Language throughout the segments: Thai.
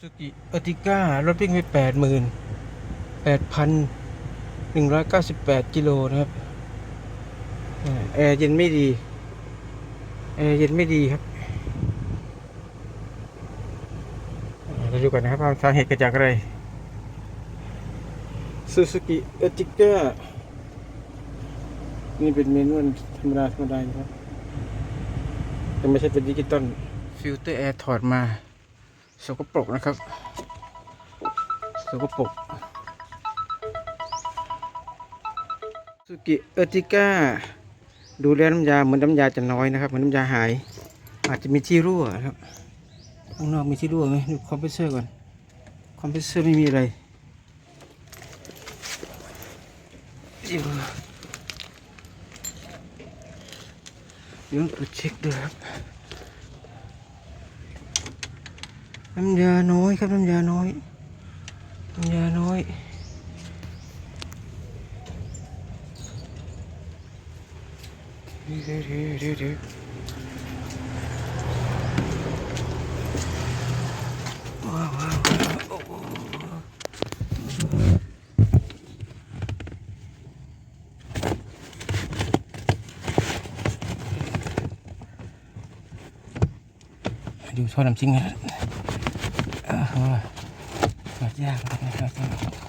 ซูกิอติก้ารถวิ่งไปแปดหมื่นแปดพันหนึ่งร้อยเก้าสิบแปดกิโลนะครับแอร์เย็นไม่ดีแอร์เย็นไม่ดีครับอ่าเราดูกันนะครับว่าสาเหตุเกิดจากอะไรซูซูกิเอติก้านี่เป็นเมนูธรรมดาธรรมดานะครับแต่ไม่ใช่เป็นดิจิตอลฟิลเตอร์แอร์ถอดมา สกปรกนะครับสกปรกสุกิเอติก้าดูแลน้ำยาเหมือนน้ำยาจะน้อยนะครับ เหมือนน้ำยาหาย อาจจะมีที่รั่วครับข้างนอกมีที่รั่วไหมดูคอมเพรสเซอร์ก่อนคอมเพรสเซอร์ไม่มีอะไรเดี๋ยวเดี๋ยวตรวจเช็คดูครับ น้ำยาน้อยครับน้ำยาน้อยน้ำยาน้อยเดี๋ยวเดี๋ยวเดี๋ยวเดี๋ยวว้าวว้าวโอ้โหดูท่อน้ำซิงค์กัน อ่าฮะถอดยากนะครับถอดยาก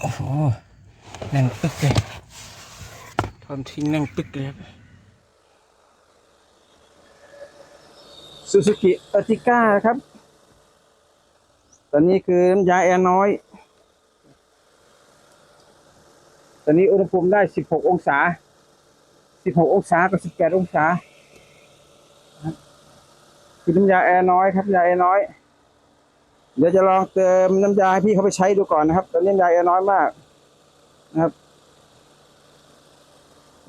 โอ้โหแน่นปึ๊กเลยทอมทิ้งนั่งปึ๊กเลยครับซูซูกิอติก้าครับ ตอนนี้คือน้ำยาแอร์น้อย ตอนนี้อุณหภูมิได้ 16 องศา 16 องศากับ 18 องศา คือน้ำยาแอร์น้อยครับน้ำยาแอร์น้อย เดี๋ยวจะลองเติมน้ำยาให้พี่เขาไปใช้ดูก่อนนะครับ ตอนนี้น้ำยาแอร์น้อยมากนะครับ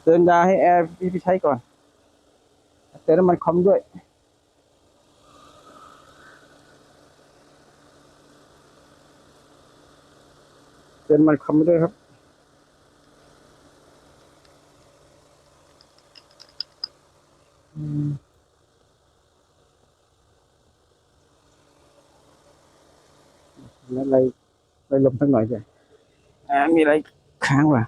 เติมยาให้แอร์พี่ไปใช้ก่อน เติมน้ำมันคอมด้วยเติมน้ำมันคอมด้วยครับ อืมแล้วอะไรไปลม สักหน่อยจ้ะอ่ามีอะไรค้างว่ะ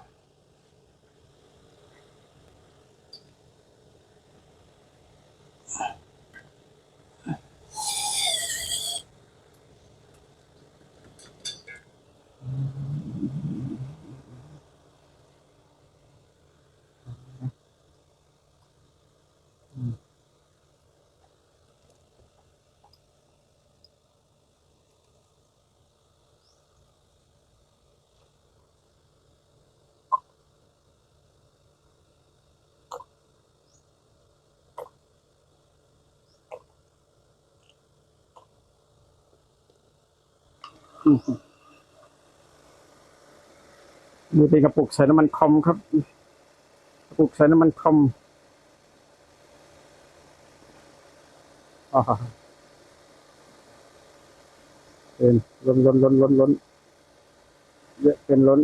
นี่เป็นกระปุกใส่น้ำมันคอมครับ กระปุกใส่น้ำมันคอมอเป็นล้นล้นล้นล้นล้นเยอะเป็นล้น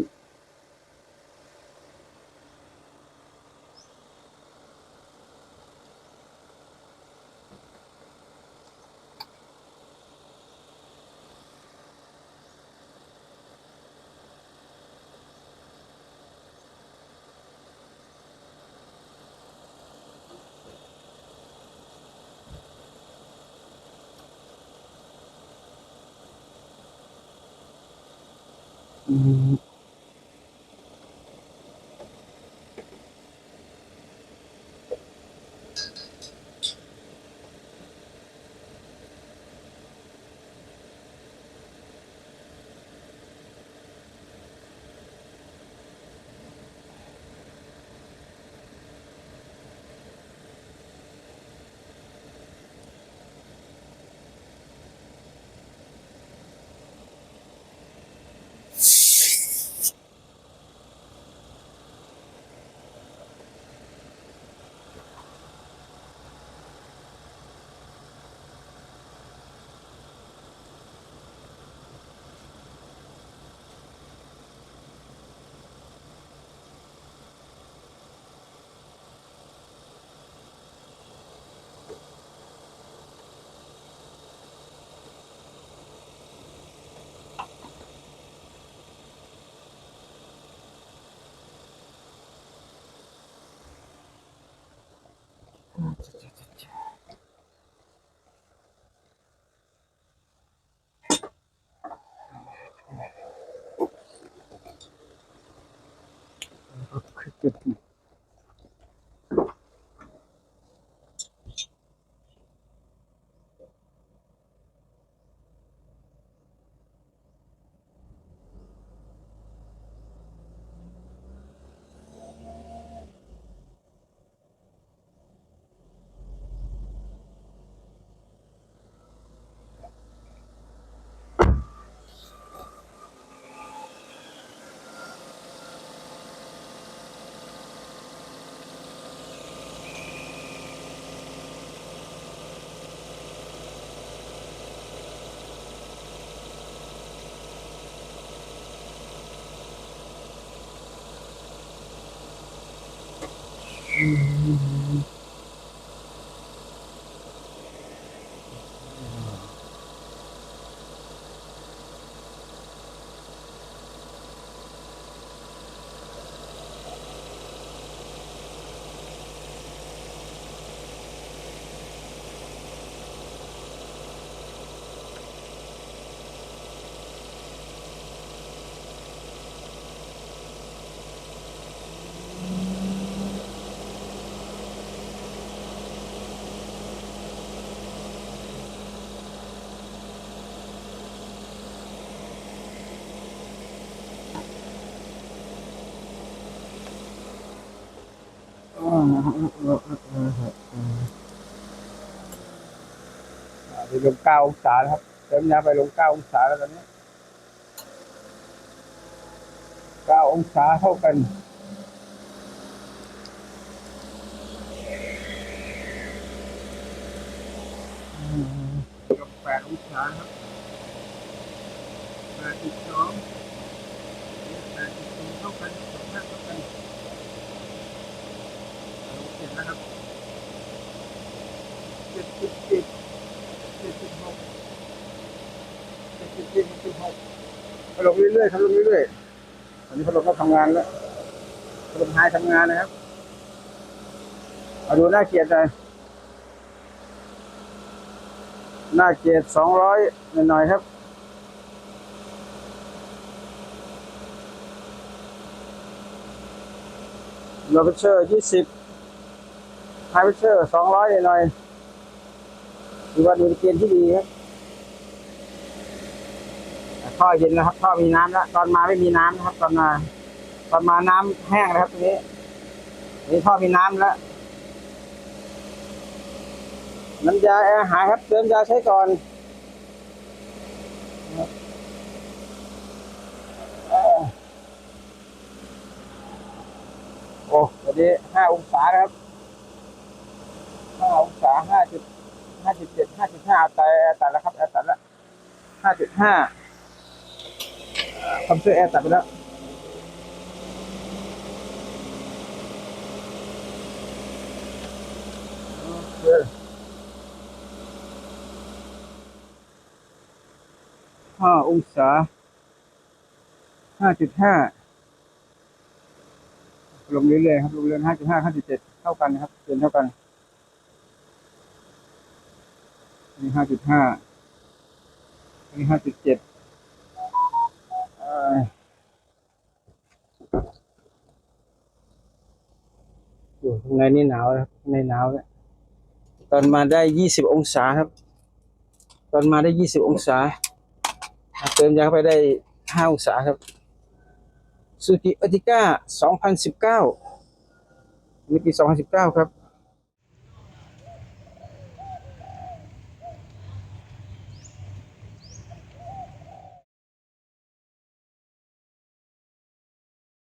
อื Tchau, tchau. you ลงเก้าองศาครับเติมยาไปลงเก้าองศาแล้วตอนนี้เก้าองศาเท่ากันกับแปดองศาครับแปดสิบสองแปดสิบสี่เท่ากันสองห้าเท่ากันลงเจ็ดนะครับเจ็ดสิบเจ็ด เจ็ดสิบหก พัดลมเรื่อยๆพัดลมเรื่อยๆตอนนี้พัดลมก็ทำงานแล้วพัดลมไฮทำงานนะครับมาดูหน้าเกียร์หน่อยหน้าเกียร์สองร้อยหน่อยๆครับโลเปเชอร์ยี่สิบไฮเปเชอร์สองร้อยหน่อยๆถือว่าดูเกณฑ์ที่ดีครับ ท่อเย็นนะครับท่อมีน้ำแล้วตอนมาไม่มีน้ำนะครับ ตอนมาตอนมาน้ำแห้งนะครับตรงนี้นี่ท่อมีน้ำแล้วน้ำยาแอร์หายครับเติมยาใช้ก่อนโอ้วันนี้ห้าองศานะครับห้าองศาห้าจุดห้าจุดเจ็ดห้าจุดห้าแต่แตัดแล้วครับแตัดแล้วห้าจุดห้า คอมพิวเตอแอร์ตัดไปแล้วอเคห้าองศาห้าจุดห้าลงเรื่อยๆครับลงเรื่อยห้าจุดห้าห้าจุดเจ็ดเท่ากันนะครับเกินเท่ากันนี่ห้าจุดห้าอันนี้ห้าจุดเจ็ดอยู่ข้าง ในนี่หนาวครับในหนาวเนี่ยตอนมาได้ยี่สิบองศาครับ ตอนมาได้ยี่สิบองศาเติมยาเข้าไปได้ห้าองศาครับซูกิอติก้าสองพันสิบเก้านี่ปีสองพันสิบเก้าครับ